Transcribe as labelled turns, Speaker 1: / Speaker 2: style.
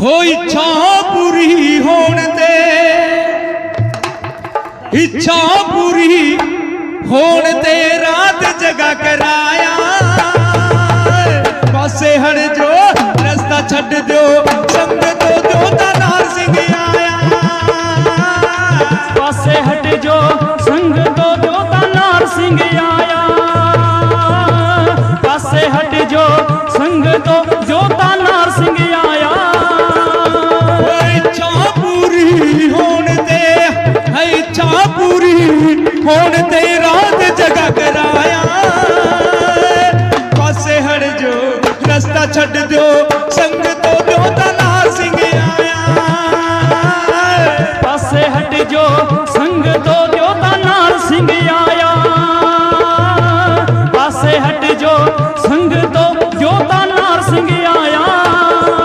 Speaker 1: ਹੋ ਇੱਛਾ ਪੂਰੀ ਹੋਣ ਤੇ। ਇੱਛਾ ਪੂਰੀ ਹੋਣ ਤੇ ਰਾਤ ਜਗਾ ਕਰਾਇਆ। ਪਾਸੇ ਹੜ ਜੋ, ਰਸਤਾ ਛੱਡ ਦਿਓ, ਸੰਗਤ ਦੋ ਤਾਂ ਨਾਲ ਸਿੰਘ ਆਇਆ।
Speaker 2: ਪਾਸੇ ਹਟ ਜੋ ਸੰਗ ਤੋਂ ਦੋ ਤਾਂ ਨਾਲ ਸਿੰਘ ਆਇਆ।
Speaker 1: ਵਾ ਪੂਰੀ। ਹੁਣ ਤੇ ਰਾਤ ਜਗਾ ਕਰਾਇਆ। ਪਾਸੇ ਹਟ ਜੋ, ਰਸਤਾ ਛੱਡ ਦਿਓ। ਸੰਗਤੋ ਦਿਓ ਤਾਂ ਨਾਲ ਸਿੰਘ ਆਇਆ।
Speaker 2: ਪਾਸੇ ਹਟ ਜੋ, ਸੰਗਤੋ ਦਿਓ ਤਾਂ ਨਾਲ ਸਿੰਘ ਆਇਆ। ਪਾਸੇ ਹਟ